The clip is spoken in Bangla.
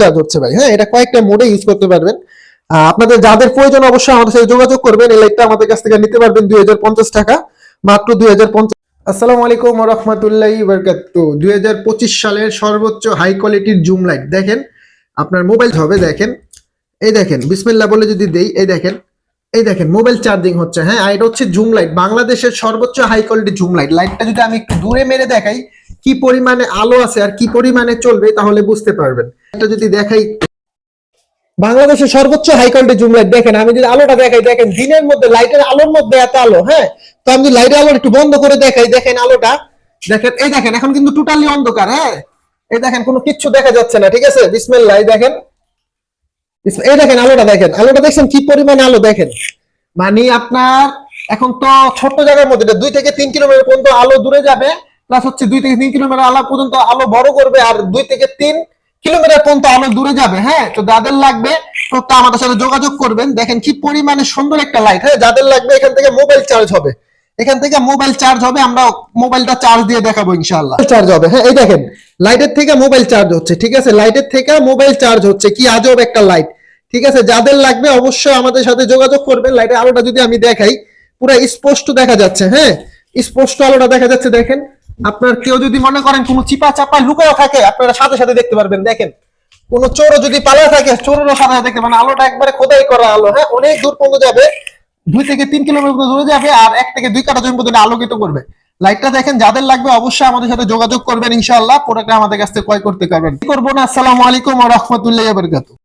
চার্জ হচ্ছে ভাই। হ্যাঁ এটা কয়েকটা মোডে ইউজ করতে পারবেন। আপনাদের যাদের প্রয়োজন অবশ্যই আমাদের সাথে যোগাযোগ করবেন। এই লাইটটা আমাদের কাছ থেকে নিতে পারবেন দুই টাকা, মাত্র দুই আসসালামু আলাইকুম রহমতুল্লাহ বরকাত দুই সালের সর্বোচ্চ হাই কোয়ালিটির জুম লাইট দেখেন, আপনার মোবাইল হবে, দেখেন। এই দেখেন, বিসমিল্লাহ বলে যদি দেই, এই দেখেন এই দেখেন মোবাইল চার্জিং হচ্ছে। হ্যাঁ এটা হচ্ছে জুম লাইট বাংলাদেশের সর্বোচ্চ হাই কোয়ালিটি জুম লাইট লাইটটা যদি আমি একটু দূরে মেরে দেখাই কি পরিমাণে আলো আছে আর কি পরিমাণে চলবে তাহলে বুঝতে পারবেন। এটা যদি দেখাই বাংলাদেশের সর্বোচ্চ হাই কোয়ালিটি জুম লাইট দেখেন আমি যদি আলোটা দেখাই দেখেন দিনের মধ্যে লাইটের আলোর মধ্যে এত আলো হ্যাঁ? তো আমি যদি লাইটের আলো একটু বন্ধ করে দেখাই দেখেন আলোটা। দেখেন এই দেখেন এখন কিন্তু টোটালি অন্ধকার হ্যাঁ? এই দেখেন কোনো কিচ্ছু দেখা যাচ্ছে না ঠিক আছে? বিসমিল্লাহ এই দেখেন। এই দেখেন আলোটা দেখেন। আলোটা দেখছেন কি পরিমাণে আলো দেখেন। মানে আপনার এখন তো ছোট্ট জায়গার মধ্যে দুই থেকে তিন কিলোমিটার পর্যন্ত আলো দূরে যাবে প্লাস হচ্ছে দুই থেকে তিন কিলোমিটার আলো পর্যন্ত আলো বড় করবে আর দুই থেকে তিন কিলোমিটার পর্যন্ত আলো দূরে যাবে হ্যাঁ? তো যাদের লাগবে তো আমাদের সাথে যোগাযোগ করবেন। দেখেন কি পরিমাণে সুন্দর একটা লাইট হ্যাঁ? যাদের লাগবে এখান থেকে মোবাইল চার্জ হবে। এখান থেকে মোবাইল চার্জ হবে আমরা মোবাইলটা চার্জ দিয়ে দেখাবো ইনশাআল্লাহ। চার্জ হবে হ্যাঁ? এই দেখেন লাইটের থেকে মোবাইল চার্জ হচ্ছে, ঠিক আছে? লাইটের থেকে মোবাইল চার্জ হচ্ছে, কি আজব একটা লাইট ঠিক আছে? যাদের লাগবে অবশ্যই আমাদের সাথে যোগাযোগ করবেন। লাইটের আলোটা যদি আমি দেখাই, পুরো স্পষ্ট দেখা যাচ্ছে হ্যাঁ? স্পষ্ট আলোটা দেখা যাচ্ছে, দেখেন। আপনার কেউ যদি মনে করেন কোনো চিপা চাপা লুকাও থাকে, আপনারা সাথে সাথে দেখতে পারবেন। দেখেন, কোন চোরও যদি পালা থাকে, চোরেরও সাথে দেখতে মানে আলোটা একবারে খোদাই করা আলো হ্যাঁ? অনেক দূর পর্যন্ত যাবে, দুই থেকে তিন কিলোমিটার দূরে যাবে, আর এক থেকে দুই কাটা জমি পর্যন্ত আলোকিত করবে। লাইটটা দেখেন, যাদের লাগবে অবশ্যই আমাদের সাথে যোগাযোগ করবেন, ইনশাআল্লাহ। প্রোডাক্টটা আমাদের কাছ থেকে ক্রয় করতে পারবেন। কি করব না? আসসালামু আলাইকুম ওয়া রাহমাতুল্লাহি ওয়া বারাকাতুহু।